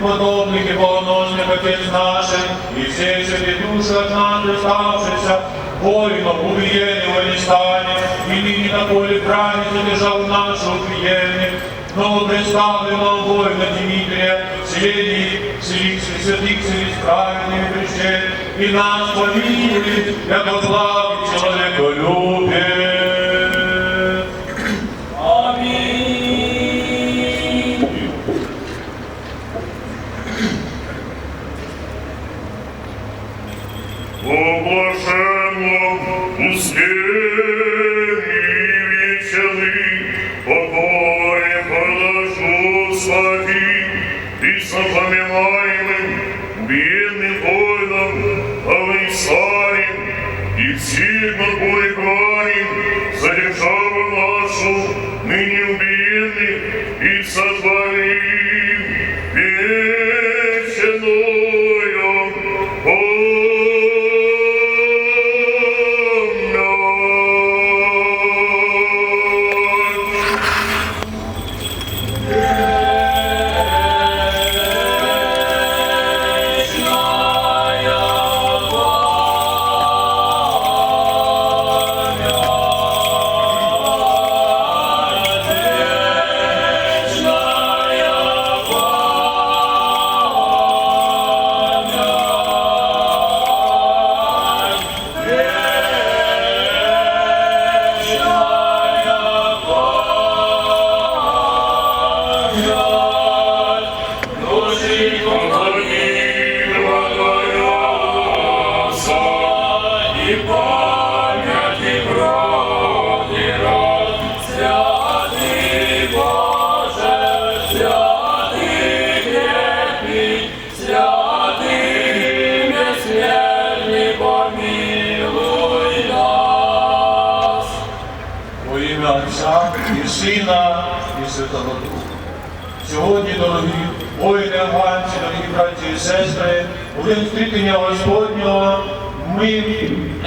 Матери, преподобных и богоносных Отец наших, и все святые души от нас оставшихся, воинов убиенного не станет, и ныне на поле брани задержал нашу убиенных, но представленного воина Дмитрия, среди святых святых святых праведных причет, и нас помилуй, яко благ человеколюбие. Аминь. Отця і Сина, і Святого Духа. Сьогодні, дорогі воїни афганці, дорогі браті і сестри, у день встретення Господнього ми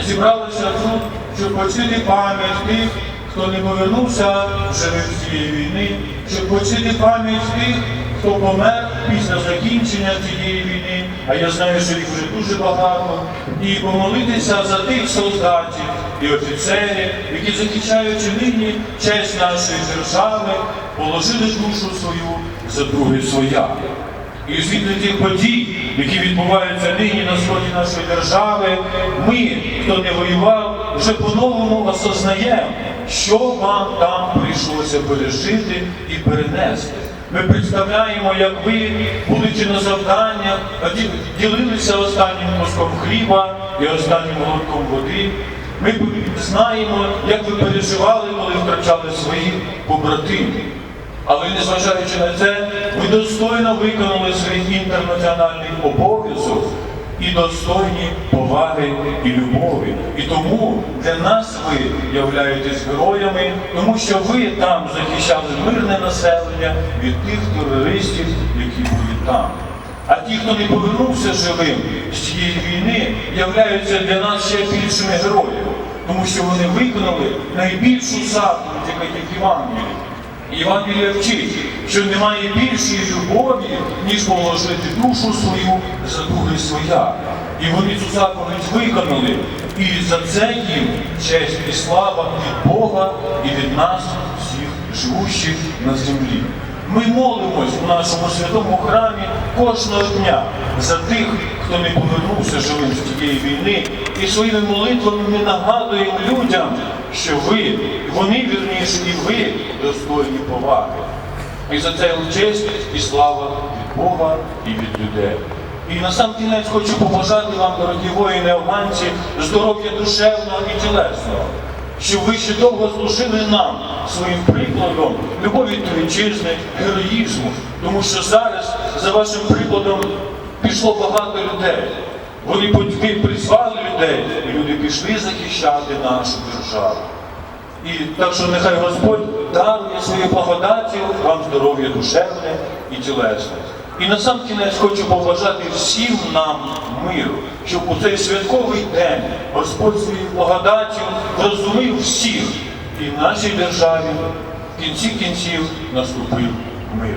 зібралися тут, щоб почити пам'ять тих, хто не повернувся живим з цієї війни, щоб почити пам'ять тих, хто помер після закінчення цієї війни, а я знаю, що їх вже дуже багато, і помолитися за тих солдатів і офіцерів, які захищаючи нині честь нашої держави, положили душу свою за друге своя. І звідти тих подій, які відбуваються нині на сході нашої держави, ми, хто не воював, вже по-новому осознаємо, що вам там прийшлося пережити і перенести. Ми представляємо, як ви, будучи на завдання, ділилися останнім мозком хліба і останнім глотком води. Ми знаємо, як ви переживали, коли втрачали своїх побратимів. Але незважаючи на це, ви достойно виконали свій інтернаціональний обов'язок і достойні поваги і любові. І тому для нас ви являєтесь героями, тому що ви там захищали мирне населення від тих терористів, які були там. А ті, хто не повернувся живим з цієї війни, являються для нас ще більшими героями, тому що вони виконали найбільшу заповідь, яка є в Євангелії. Євангелія вчить, що немає більшої любові, ніж положити душу свою за друге своя. І вони цю заповідь виконали. І за це їм честь і слава від Бога і від нас, всіх живущих на землі. Ми молимось у нашому святому храмі кожного дня за тих, хто не повернувся живим з тієї війни, і своїми молитвами ми нагадуємо людям, що ви, вони вірніше, і ви достойні поваги. І за це честь і слава від Бога і від людей. І на сам кінець хочу побажати вам, дорогі воїни афганці, здоров'я душевного і тілесного. Щоб ви ще довго служили нам своїм прикладом любові до вітчизни, героїзму. Тому що зараз за вашим прикладом пішло багато людей. Вони ви призвали людей, і люди пішли захищати нашу державу. І так що нехай Господь дарує своєю благодаттю вам здоров'я душевне і тілесне. І на сам кінець хочу побажати всім нам миру, щоб у цей святковий день Господь своєю благодаттю розумів всіх і в нашій державі в кінці кінців наступив мир.